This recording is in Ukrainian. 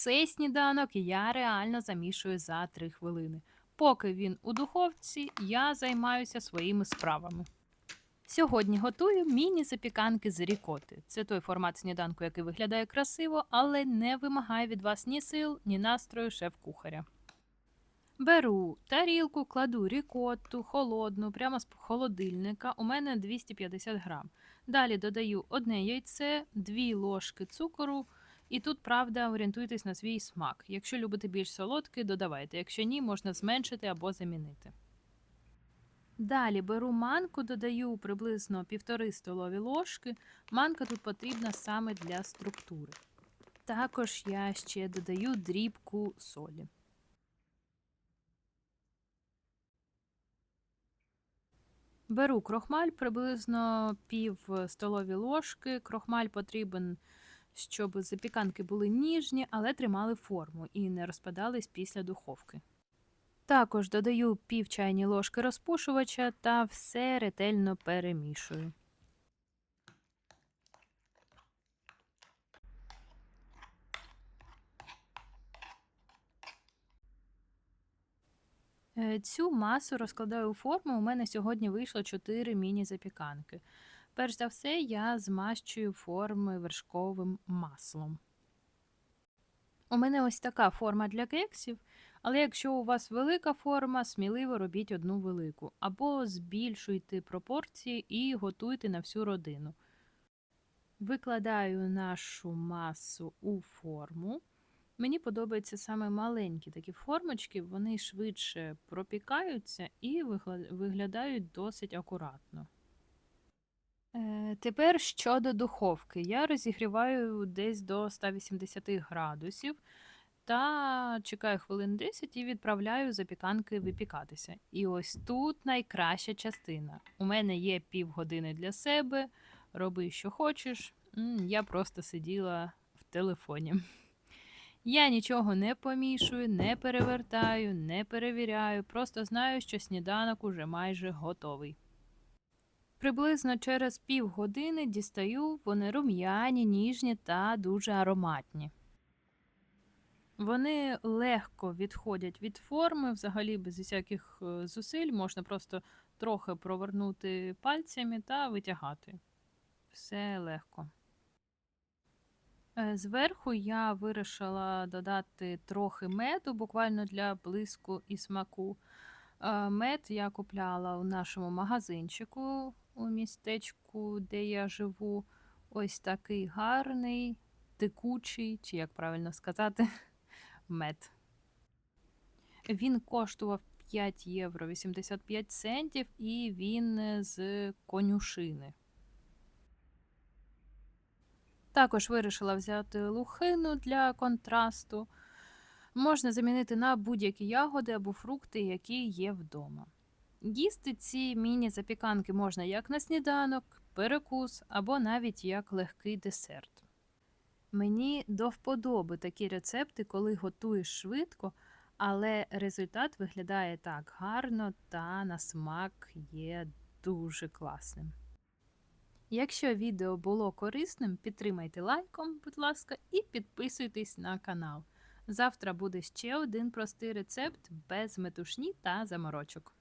Цей сніданок я реально замішую за 3 хвилини. Поки він у духовці, я займаюся своїми справами. Сьогодні готую міні-запіканки з рікоти. Це той формат сніданку, який виглядає красиво, але не вимагає від вас ні сил, ні настрою шеф-кухаря. Беру тарілку, кладу рікотту, холодну, прямо з холодильника. У мене 250 грам. Далі додаю одне яйце, дві ложки цукору. І тут, правда, орієнтуйтесь на свій смак. Якщо любите більш солодкий, додавайте. Якщо ні, можна зменшити або замінити. Далі беру манку, додаю приблизно півтори столові ложки. Манка тут потрібна саме для структури. Також я ще додаю дрібку солі. Беру крохмаль приблизно пів столові ложки. Крохмаль потрібен, щоб запіканки були ніжні, але тримали форму і не розпадались після духовки. Також додаю пів чайні ложки розпушувача та все ретельно перемішую. Е, Цю масу розкладаю у форму. У мене сьогодні вийшло 4 міні-запіканки. Перш за все, я змащую форми вершковим маслом. У мене ось така форма для кексів, але якщо у вас велика форма, сміливо робіть одну велику, або збільшуйте пропорції і готуйте на всю родину. Викладаю нашу масу у форму. Мені подобаються саме маленькі такі формочки, вони швидше пропікаються і виглядають досить акуратно. Тепер щодо духовки. Я розігріваю десь до 180 градусів та чекаю хвилин 10 і відправляю запіканки випікатися. І ось тут найкраща частина. У мене є півгодини для себе, роби, що хочеш. Я просто сиділа в телефоні. Я нічого не помішую, не перевертаю, не перевіряю, просто знаю, що сніданок уже майже готовий. Приблизно через півгодини дістаю, вони рум'яні, ніжні та дуже ароматні. Вони легко відходять від форми, взагалі без всяких е, зусиль, можна просто трохи провернути пальцями та витягати. Все легко. Е, Зверху я вирішила додати трохи меду, буквально для блиску і смаку. Е, Мед я купляла у нашому магазинчику у містечку, де я живу. Ось такий гарний, текучий, чи як правильно сказати, мед. Він коштував 5 євро 85 центів, і він е, з конюшини. Також вирішила взяти лухину для контрасту. Можна замінити на будь-які ягоди або фрукти, які є вдома. Їсти ці міні-запіканки можна як на сніданок, перекус або навіть як легкий десерт. Мені до вподоби такі рецепти, коли готуєш швидко, але результат виглядає так гарно та на смак є дуже класним. Якщо відео було корисним, підтримайте лайком, будь ласка, і підписуйтесь на канал. Завтра буде ще один простий рецепт без метушні та заморочок.